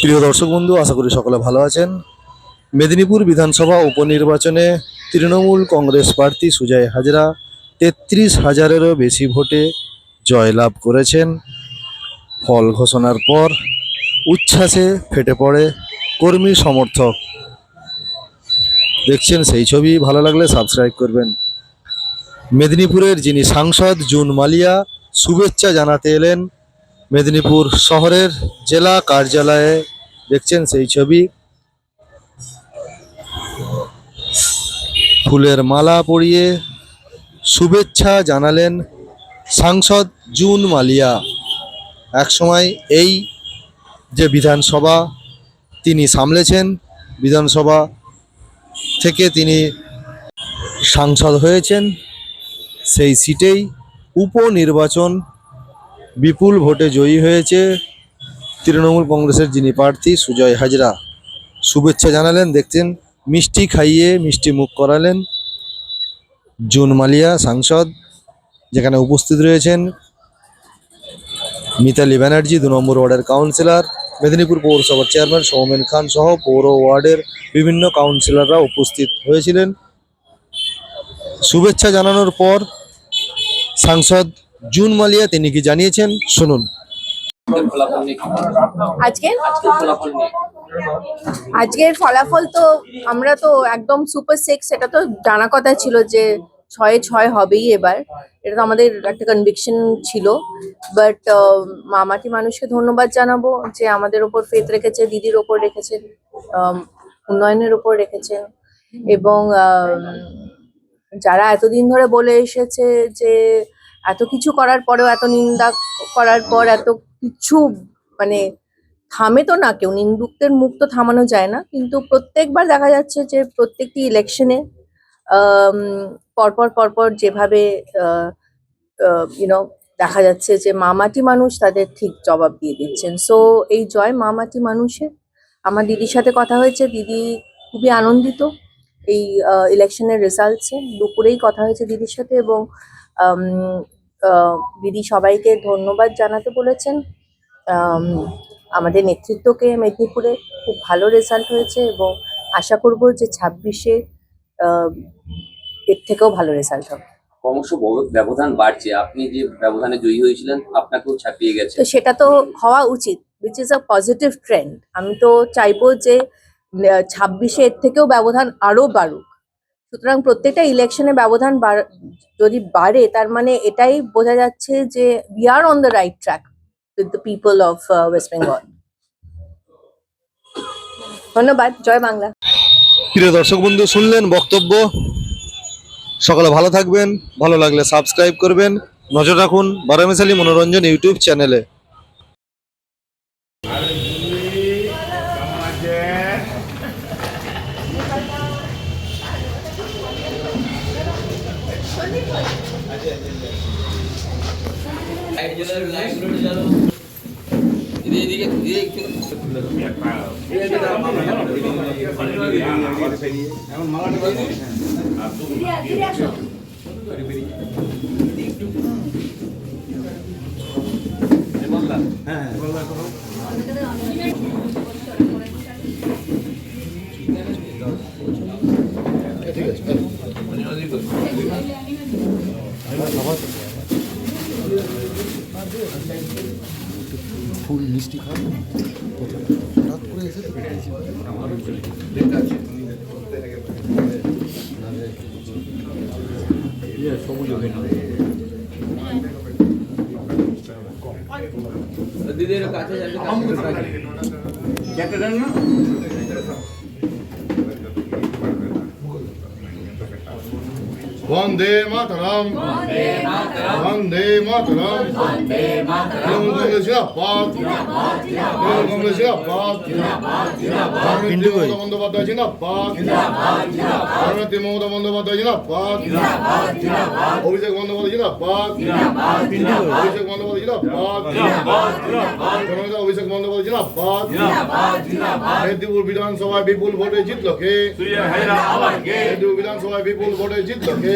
প্রিয় দর্শক বন্ধু, আশা করি সকলে ভালো আছেন। মেদিনীপুর বিধানসভা উপনির্বাচনে তৃণমূল কংগ্রেস প্রার্থী সুজয় হাজরা তেত্রিশ হাজারেরও বেশি ভোটে জয়লাভ করেছেন। ফল ঘোষণার পর উচ্ছ্বাসে ফেটে পড়ে কর্মী সমর্থক। দেখছেন সেই ছবি, ভালো লাগলে সাবস্ক্রাইব করবেন। মেদিনীপুরের যিনি সাংসদ জুন মালিয়া, শুভেচ্ছা জানাতে এলেন মেদিনীপুর শহরের জেলা কার্যালয়ে দেখছেন সেই ছবি। ফুলের মালা পরিয়ে শুভেচ্ছা জানালেন সাংসদ জুন মালিয়া। একসময় এই যে বিধানসভা তিনি সামলেছেন, বিধানসভা থেকে তিনি সাংসদ হয়েছেন, সেই সিটেই উপনির্বাচন বিপুল ভোটে জয়ী হয়েছে তৃণমূল কংগ্রেসের যিনি প্রার্থী সুজয় হাজরা। শুভেচ্ছা জানালেন, দেখছেন, মিষ্টি খাইয়ে মিষ্টি মুখ করালেন জুন মালিয়া সাংসদ, যেখানে উপস্থিত রয়েছেন মিতালি ব্যানার্জি, দু নম্বর ওয়ার্ডের কাউন্সিলর, মেদিনীপুর পৌরসভার চেয়ারম্যান সৌমেন খান সহ পৌর ওয়ার্ডের বিভিন্ন কাউন্সিলররা উপস্থিত হয়েছিলেন। শুভেচ্ছা জানানোর পর সাংসদ জুন মালিয়া তিনি কি জানিয়েছেন? শুনুন। আজকের ফলাফল তো আমরা তো একদম সুপার সিক্স এটা তো জানা কথা ছিল যে ছয়ে ছয় হবেই এবার। এটা তো আমাদের একটা কনভিকশন ছিল। বাট মামাটি মানুষকে ধন্যবাদ জানাব যে আমাদের ওপর ফেথ রেখেছে দিদির ওপর রেখেছেন আম, উন্নয়নের ওপর রেখেছেন এবং আম, যারা এতদিন ধরে বলে এসেছে যে এত কিছু করার পরেও, এত নিন্দা করার পর, এত কিছু মানে থামে তো না কেউ। নিন্দুকদের মুখ তো থামানো যায় না। কিন্তু প্রত্যেকবার দেখা যাচ্ছে যে প্রত্যেকটি ইলেকশনে পরপর পরপর যেভাবে ইউনো দেখা যাচ্ছে যে মামাটি মানুষ তাদের ঠিক জবাব দিয়ে দিচ্ছেন। সো এই জয় মামাটি মানুষের। আমার দিদির সাথে কথা হয়েছে। দিদি খুবই আনন্দিত এই ইলেকশনের রেজাল্টসে দুপুরেই কথা হয়েছে দিদির সাথে এবং দিদি সবাইকে ধন্যবাদ জানাতে বলেছেন। আম, আমাদের নেতৃত্বকে মেদিনীপুরে খুব ভালো রেজাল্ট হয়েছে এবং আশা করব যে ছাব্বিশে এর থেকেও ভালো রেজাল্ট হবে। ক্রমশ ব্যবধান বাড়ছে। আপনি যে ব্যবধানে জয়ী হয়েছিলেন আপনাকেও ছাপিয়ে গেছে। তো সেটা তো হওয়া উচিত which is a positive trend আমি তো চাইব যে ছাব্বিশে এর থেকেও ব্যবধান আরও বাড়ুক। সুতরাং প্রত্যেকটা ইলেকশনে ব্যবধান যদি বাড়ে, তার মানে এটাই বোঝা যাচ্ছে যে we are on the right track with the people of West Bengal ধন্যবাদ, জয় বাংলা। প্রিয় দর্শক বন্ধু, শুনলেন বক্তব্য। সকলে ভালো থাকবেন, ভালো লাগলে সাবস্ক্রাইব করবেন। নজর রাখুন বারামেশালী মনোরঞ্জন ইউটিউব চ্যানেলে। হ্যাঁ, হ্যাঁ। ফুল মিষ্টি খাব হঠাৎ করে এসে দিদির কাছে যাবে বন্দে মাতরম বন্দে মাতরম তৃণমূল কংগ্রেস জিন্দাবাদ তৃণমূল কংগ্রেস জিন্দাবাদ ধর্মনেত্রী মমতা বন্দ্যোপাধ্যায় জিন্দাবাদ ধর্মনেত্রী মমতা বন্দ্যোপাধ্যায় জিন্দাবাদ অভিষেক বন্দ্যোপাধ্যায় জিন্দাবাদ অভিষেক বন্দ্যোপাধ্যায় জিন্দাবাদ অভিষেক বন্দ্যোপাধ্যায় জিন্দাবাদ মেদিনীপুর বিধানসভায় বিপুল ভোটে জিতল কে মেদিনীপুর বিধানসভায় বিপুল ভোটে জিতল কে